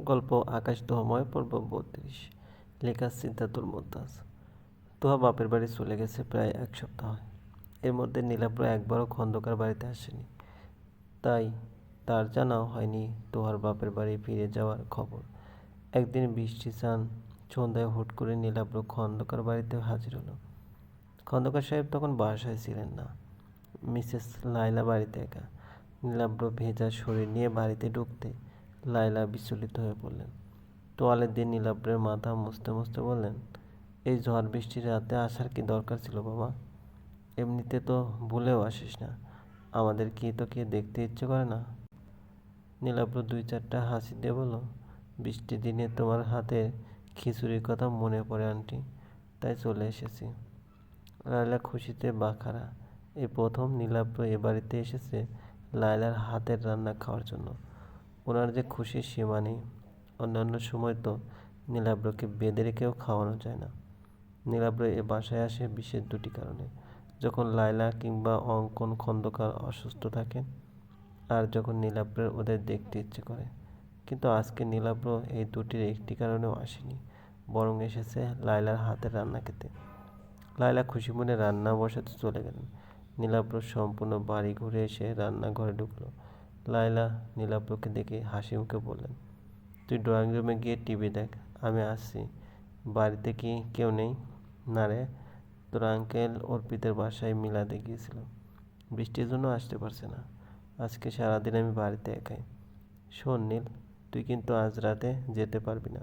গল্প আকাশ দোহাময় পর্ব বত্রিশ। লেখা সিদ্ধাতুল মোদ্দাস তোহা বাপের বাড়ি চলে গেছে প্রায় এক সপ্তাহ। এর মধ্যে নীলাব্র একবারও খন্দকার বাড়িতে আসেনি। তাই তার জানাও হয়নি তোহার বাপের বাড়ি ফিরে যাওয়ার খবর। একদিন বৃষ্টি চান, সন্ধ্যায় হুট করে নীলাব্র খন্দকার বাড়িতে হাজির হলো। খন্দকার সাহেব তখন বাসায় ছিলেন না। মিসেস লাইলা বাড়িতে একা। নীলাব্র ভেজা শরীর নিয়ে বাড়িতে ঢুকতে লায়লা বিচলিত হয়ে পড়লেন। তোয়ালে দিয়ে নীলাব্রের মাথা মুছতে মুছতে বললেন, এই ঝড় বৃষ্টির রাতে আসার কি দরকার ছিল বাবা? এমনিতে তো ভুলেও আসিস না। আমাদের কি তোকে দেখতে ইচ্ছে করে না? নীলাব্র দুই চারটা হাসি দিয়ে বলল, বৃষ্টির দিনে তোমার হাতে খিচুড়ির কথা মনে পড়ে আন্টি, তাই চলে এসেছি। লায়লা খুশিতে বাখারা এই প্রথম নীলাব্র এ বাড়িতে এসেছে লায়লার হাতের রান্না খাওয়ার জন্য। ওনার যে খুশির সীমা নেই, অন্যান্য সময় তো নীলাব্রকে বেঁধে রেখেও খাওয়ানো যায় না। নীলাব্র এ বাসায় আসে বিশেষ দুটি কারণে। যখন লায়লা কিংবা অঙ্কন খন্দকার অসুস্থ থাকেন, আর যখন নীলাব্রের ওদের দেখতে ইচ্ছে করে। কিন্তু আজকে নীলাব্র এই দুটির একটি কারণেও আসেনি, বরং এসেছে লায়লার হাতের রান্না খেতে। লায়লা খুশি মনে রান্না বসাতে চলে গেলেন। নীলাব্র সম্পূর্ণ বাড়ি ঘুরে এসে রান্নাঘরে ঢুকলো। লায়লা নীলাব্রকে দেখে হাসি মুখে বললেন, তুই ড্রয়িং রুমে গিয়ে টিভি দেখ, আমি আসছি। বাড়িতে কি কেউ নেই? না রে, তোর আঙ্কেল অর্পিতের বাসায় মিলাতে গিয়েছিল বৃষ্টির জন্য আসতে পারছে না। আজকে সারাদিন আমি বাড়িতে একাই। শোন নীল, তুই কিন্তু আজ রাতে যেতে পারবি না।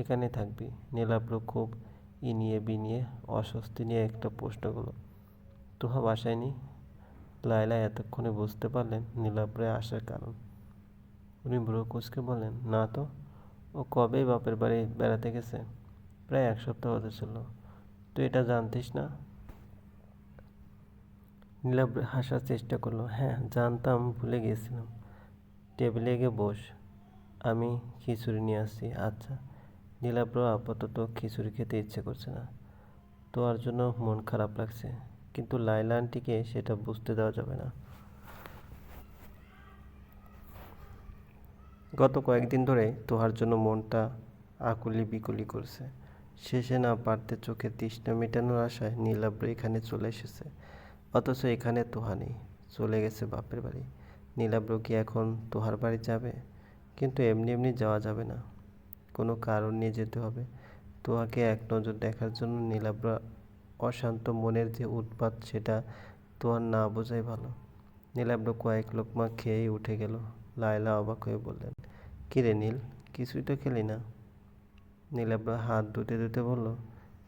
এখানে থাকবি। নীলাব্র খুব ইনিয়ে বিনিয়ে অস্বস্তি নিয়ে একটা প্রশ্ন করল, তুহা বাসায় নি লায়লা এতক্ষণে বুঝতে পারলেন নীলাব্রে আসার কারণ। উনি ব্রুকুসকে বললেন, না তো, ও কবেই বাপের বাড়ি বেড়াতে গেছে? প্রায় এক সপ্তাহ হতে ছিল তুই এটা জানতিস না? নীলাব্র হাসার চেষ্টা করল হ্যাঁ জানতাম, ভুলে গিয়েছিলাম। টেবিলে গিয়ে বস, আমি খিচুড়ি নিয়ে আসছি। আচ্ছা। নীলাব্র আপাতত খিচুড়ি খেতে ইচ্ছে করছে না। তোয়ার জন্য মন খারাপ লাগছে। কিন্তু লাইলা আন্টিকে সেটা বুঝতে দেওয়া যাবে না। গত কয়েকদিন ধরে তোহার জন্য মনটা আকুলি বিকুলি করছে। শেষে না পারতে চোখে তৃষ্ণা মেটানোর আশায় নীলাব্র এখানে চলে এসেছে। অথচ এখানে তোহা নেই, চলে গেছে বাপের বাড়ি। নীলাব্র কি এখন তোহার বাড়ি যাবে? কিন্তু এমনি এমনি যাওয়া যাবে না। কোনো কারণ নিয়ে যেতে হবে। তোহাকে এক নজর দেখার জন্য নীলাব্র অশান্ত মনের যে উৎপাত সেটা তো আর না বোঝাই ভালো। নীলাব্র কয়েক লোকমা খেয়েই উঠে গেল। লায়লা অবাক হয়ে বললেন, কিরে নীল, কিছুই তো খেলি না? নীলাব্র হাত ধুতে ধুতে বলল,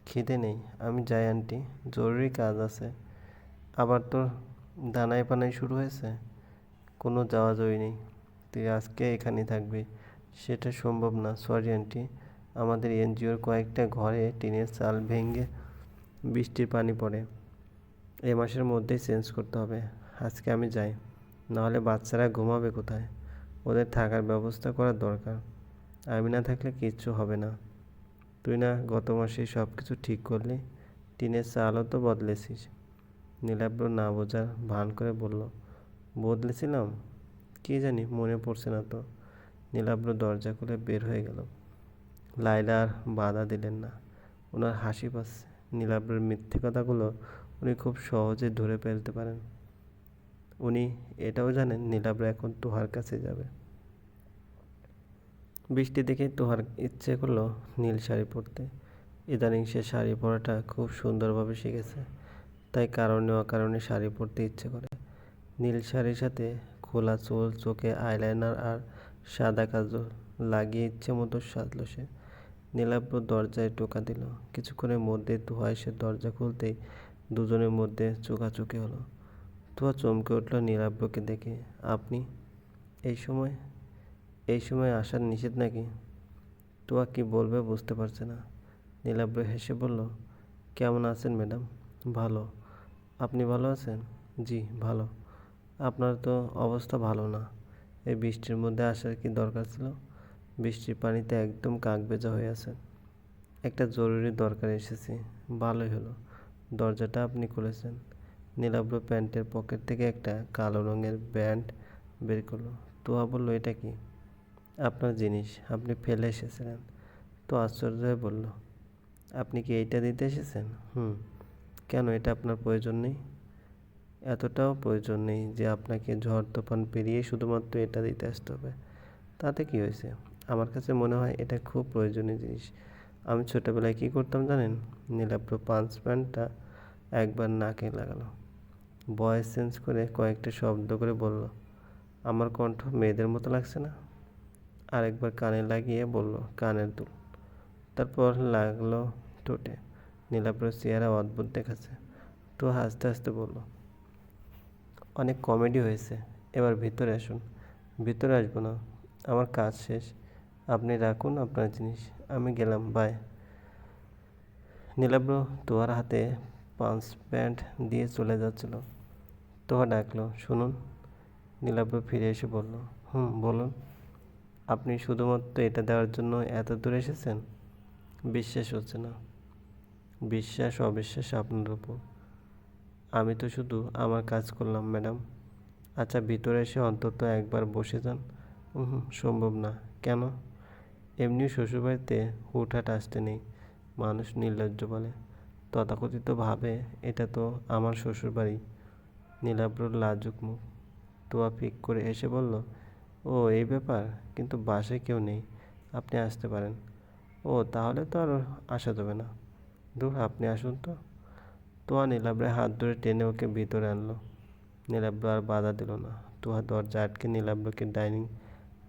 খিদে নেই, আমি যাই আন্টি, জরুরি কাজ আছে। আবার তোর দানাই পানাই শুরু হয়েছে? কোনো যাওয়া যাওয়ি নেই। তুই আজকে এখানেই থাকবি। সেটা সম্ভব না, সরি আন্টি। আমাদের এনজিওর কয়েকটা ঘরে টিনের চাল ভেঙে বৃষ্টির পানি পড়ে। এ মাসের মধ্যেই চেঞ্জ করতে হবে। আজকে আমি যাই। নাহলে বাচ্চারা ঘুমাবে কোথায়? ওদের থাকার ব্যবস্থা করার দরকার। আমি না থাকলে কিচ্ছু হবে না। তুই না গত মাসে সব কিছু ঠিক করলি? টিনের চালও তো বদলেছিস। নীলাব্র না বোঝার ভান করে বলল, বদলেছিলাম? কি জানি, মনে পড়ছে না তো। নীলাব্র দরজা খুলে বের হয়ে গেল। লাইলা আর বাধা দিলেন না। ওনার হাসি পাচ্ছে। নীলাব্রের মিথ্যে কথাগুলো উনি খুব সহজে ধরে ফেলতে পারেন। উনি এটাও জানেন নীলাব্র এখন তোহার কাছে যাবে। বৃষ্টি দেখে তোহার ইচ্ছে করল নীল শাড়ি পরতে। ইদানিং সে শাড়ি পরাটা খুব সুন্দরভাবে শিখেছে, তাই কারণে অকারণে শাড়ি পরতে ইচ্ছে করে। নীল শাড়ির সাথে খোলা চুল, চোখে আইলাইনার আর সাদা কাজল লাগিয়ে ইচ্ছে মতো সাজলো সে। নীলাব্র দরজায় টোকা দিল। কিছুক্ষণের মধ্যে তুহা এসে দরজা খুলতেই দুজনের মধ্যে চোখাচোখি হলো। তুহা চমকে উঠল নীলাব্রকে দেখে। আপনি? এই সময়? এই সময় আসার নিষেধ নাকি? তুয়া কি বলবে বুঝতে পারছে না। নীলাব্র হেসে বলল, কেমন আছেন ম্যাডাম? ভালো। আপনি ভালো আছেন? জি, ভালো। আপনার তো অবস্থা ভালো না। এই বৃষ্টির মধ্যে আসার কি দরকার ছিল? বৃষ্টির পানিতে একদম কাক ভেজা হয়ে আছেন একটা জরুরি দরকার এসেছি। ভালোই হলো। দরজাটা আপনি খুলেছেন। নীলাব্র প্যান্টের পকেট থেকে একটা কালো রঙের ব্যান্ড বের করল। তোয়া বলল, এটা কি? আপনার জিনিস। আপনি ফেলে এসেছিলেন। তো আশ্চর্য হয়ে বলল, আপনি কি এইটা দিতে এসেছেন? হুম। কেন? এটা আপনার প্রয়োজন নেই? এতটাও প্রয়োজন নেই যে আপনাকে ঝড় তুফান পেরিয়ে শুধুমাত্র এটা দিতে আসতে হবে। তাতে কি হয়েছে? আমার কাছে মনে হয় এটা খুব প্রয়োজনীয় জিনিস। আমি ছোটোবেলায় কী করতাম জানেন? নীলাব্র পাঞ্চ প্যান্টটা একবার নাকে লাগালো। ভয়েস চেঞ্জ করে কয়েকটা শব্দ করে বলল, আমার কণ্ঠ মেয়েদের মতো লাগছে না? আরেকবার কানে লাগিয়ে বলল, কানের দুল। তারপর লাগল ঠোঁটে। নীলাব্র চেহারা অদ্ভুত দেখাচ্ছে। তো হাসতে হাসতে বলল, অনেক কমেডি হয়েছে। এবার ভিতরে আসুন। ভিতরে আসব না। আমার কাজ শেষ। আপনি রাখুন আপনার জিনিস। আমি গেলাম বাই নীলাব্র তোহার হাতে পাঁচ প্যান্ট দিয়ে চলে যাচ্ছিল। তোহা ডাকলো, শুনুন। নীলাব্র ফিরে এসে বলল, হুম, বলুন। আপনি শুধুমাত্র এটা দেওয়ার জন্য এত দূরে এসেছেন? বিশ্বাস হচ্ছে না। বিশ্বাস, অবিশ্বাস আপনার উপর। আমি তো শুধু আমার কাজ করলাম, ম্যাডাম। আচ্ছা ভিতরে এসে অন্তত একবার বসে যান। সম্ভব না। কেন? এমনিও শ্বশুরবাড়িতে হুটহাট আসতে নেই। মানুষ নির্লজ্জ বলে। তথাকথিত ভাবে এটা তো আমার শ্বশুরবাড়ি। নীলাব্রর লাজুক মুখ। তোয়া ফিক করে এসে বলল, ও, এই ব্যাপার? কিন্তু বাসে কেউ নেই। আপনি আসতে পারেন। ও, তাহলে তো আর আসা যাবে না। দূর, আপনি আসুন তো। তোয়া নীলাব্রের হাত ধরে টেনে ওকে ভিতরে আনলো। নীলাব্র আর বাধা দিল না। তোয়া দরজা আটকে নীলাব্রকে ডাইনিং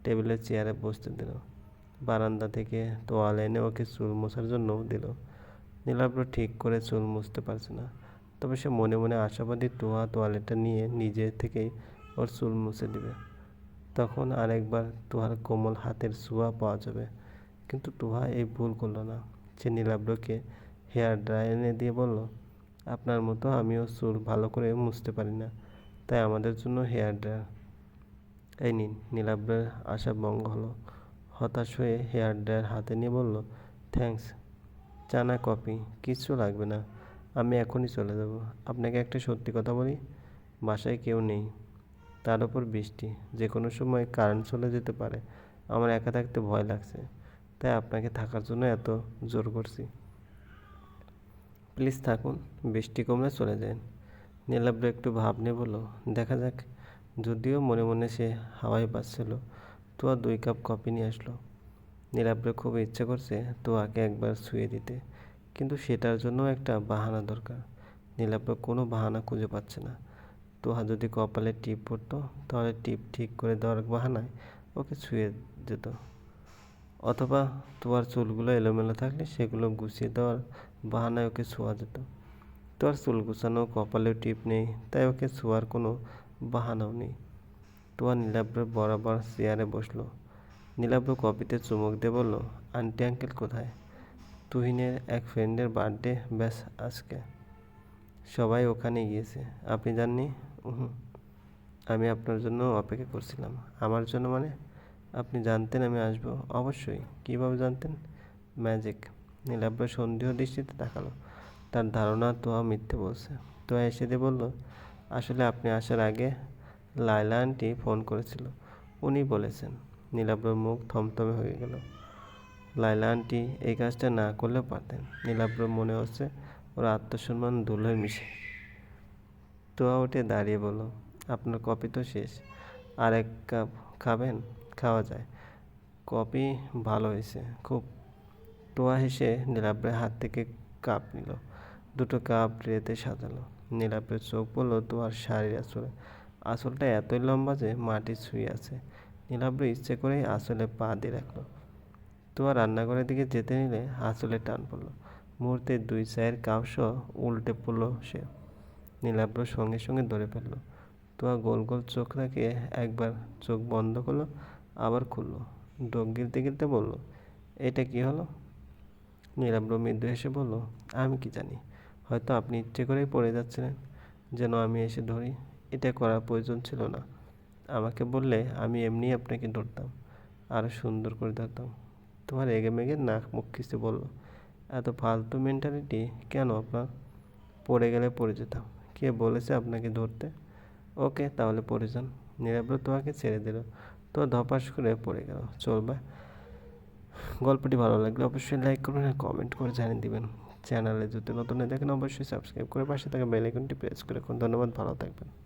টেবিলের চেয়ারে বসতে দিল। বারান্দা থেকে তোয়াল এনে ওকে চুল মোছার জন্য দিল। নীলাব্র ঠিক করে চুল মুছতে পারছে না। তবে সে মনে মনে আশাবাদী তোয়া তোয়ালেটা নিয়ে নিজে থেকেই ওর চুল মুছে দিবে। তখন আরেকবার তোহার কোমল হাতের ছোঁয়া পাওয়া যাবে। কিন্তু তোহা এই ভুল করল না। সে নীলাব্রকে হেয়ার ড্রায়ার এনে দিয়ে বলল, আপনার মতো আমিও চুল ভালো করে মুছতে পারি না। তাই আমাদের জন্য হেয়ার ড্রায়ার। এই নিন নীলাব্রের আশা ভঙ্গ হলো। হতাশ হয়ে হেয়ার ড্রায়ার হাতে নিয়ে বলল, থ্যাঙ্কস, চানা কপি কিচ্ছু লাগবে না, আমি এখনই চলে যাব। আপনাকে একটা সত্যি কথা বলি, বাসায় কেউ নেই, তার উপর বৃষ্টি যে কোনো সময় কারেন্ট চলে যেতে পারে, আমার একা থাকতে ভয় লাগছে, তাই আপনাকে থাকার জন্য এত জোর করছি। প্লিজ থাকুন, বৃষ্টি কমলে চলে যান। নীলাব্র একটু ভাব নিয়ে বলল, দেখা যাক। যদিও মনে মনে সে হাওয়ায় বাঁচছিল তোয়া দুই কাপ কফি নিয়ে আসলো। নীলাব্র খুব ইচ্ছে করছে তোয়াকে একবার শুয়ে দিতে, কিন্তু সেটার জন্য একটা বাহানা দরকার। নীলাব্র কোনো বাহানা খুঁজে পাচ্ছে না। তোহা যদি কপালে টিপ পড়তো, তাহলে টিপ ঠিক করে দেওয়ার বাহানায় ওকে শুয়ে যেত। অথবা তোয়ার চুলগুলো এলোমেলো থাকলে সেগুলো গুছিয়ে দেওয়ার বাহানায় ওকে শোয়া যেত। তোর চুল গুছানো কপালেও টিপ নেই, তাই ওকে শোয়ার কোনো বাহানাও নেই। তোয়া নীলাব্র বরাবর চেয়ারে বসল। নীলাব্র কপিতে চুমুক দিয়ে বলল, আন্টি, আঙ্কেল কোথায়? তুহিনের এক ফ্রেন্ডের বার্থডে, ব্যাস, আজকে। সবাই ওখানে গিয়েছে। আপনি জাননি আমি আপনার জন্য অপেক্ষা করছিলাম। আমার জন্য মানে? আপনি জানতেন আমি আসব? অবশ্যই। কীভাবে জানতেন? ম্যাজিক। নীলাব্র সন্দেহ দৃষ্টিতে তাকালো। তার ধারণা তোয়া মিথ্যে বলছে। তোয়া এসে দিয়ে বলল, আসলে আপনি আসার আগে লায়লা আন্টি ফোন করেছিল। উনি বলেছেন, নীলাব্রর মুখ থমথমে হয়ে গেল। লায়লা আন্টি এই কাজটা না করলেও পারতেন। নীলাব্র মনে হচ্ছে ওর আত্মসম্মান ধুলোয় মিশে। তোয়া উঠে দাঁড়িয়ে বলল, আপনার কপি তো শেষ। আর এক কাপ খাবেন? খাওয়া যায়। কপি ভালো হয়েছে, খুব। তোয়া হেসে নীলাব্রের হাত থেকে কাপ নিল। দুটো কাপ ট্রেতে সাজালো। নীলাব্রের চোখ পড়ল তোয়ার শাড়ির আসলে আসলটা এতই লম্বা যে মাটি ছুঁয়ে আছে। নীলাব্র ইচ্ছে করেই আসলে পা দিয়ে রাখল। তোয়া রান্নাঘরের দিকে যেতে নিলে আসলে টান পড়ল। মুহূর্তে দুই চায়ের কাপ সহ উল্টে পড়ল সে। নীলাব্র সঙ্গে সঙ্গে ধরে ফেলল। তোয়া গোল গোল চোখ রাখিয়ে একবার চোখ বন্ধ করল, আবার খুললো। ডোক গিলতে গিলতে বলল, এটা কি হলো? নীলাব্র মৃদু এসে বলল, আমি কি জানি। হয়তো আপনি ইচ্ছে করেই পড়ে যাচ্ছিলেন। যেন আমি এসে ধরি। এটা করার প্রয়োজন ছিল না। আমাকে বললে, আমি এমনি আপনাকে ধরতাম আরও সুন্দর করে ধরতাম। তোমার এগে মেগে নাক মুখ খিস্তে বলল? এত ফালতু মেন্টালিটি কেন আপনার? পড়ে গেলে পড়ে যেতাম। কে বলেছে আপনাকে ধরতে? ওকে, তাহলে পড়ে যান। নীলাব্র তোমাকে ছেড়ে দিল। তো ধপাস করে পড়ে গেল। চলবে গল্পটি ভালো লাগলে অবশ্যই লাইক করবেন আর কমেন্ট করে জানিয়ে দিবেন। চ্যানেলে যদি নতুন দেখেন অবশ্যই সাবস্ক্রাইব করে পাশে থাকা বেল আইকনটি প্রেস করে রাখুন। ধন্যবাদ, ভালো থাকবেন।